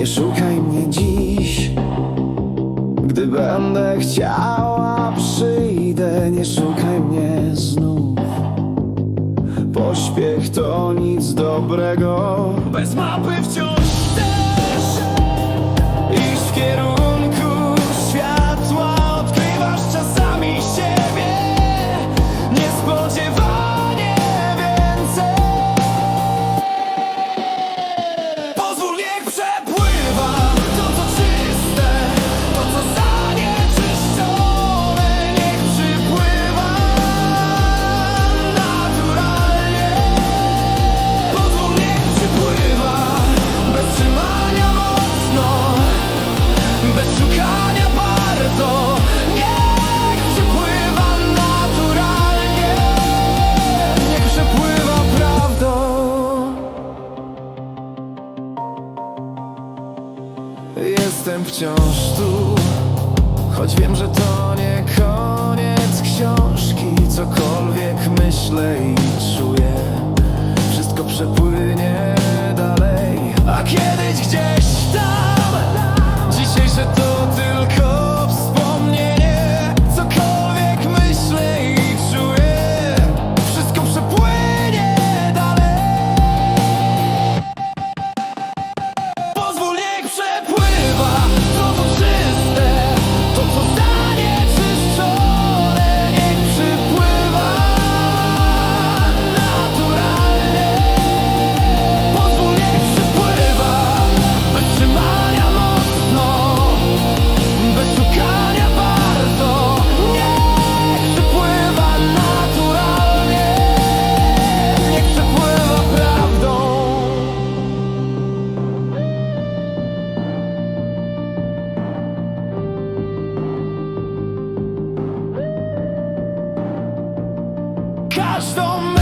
Nie szukaj mnie dziś. Gdy będę chciała przyjdę Nie szukaj mnie znów. Pośpiech to nic dobrego. Bez mapy wciąż chcesz Iść w kierunku Jestem wciąż tu Choć wiem, że to nie koniec książki. Cokolwiek myślę i czuję Wszystko przepłynie dalej. A kiedyś gdzieś tam Dzisiejsze to stars don't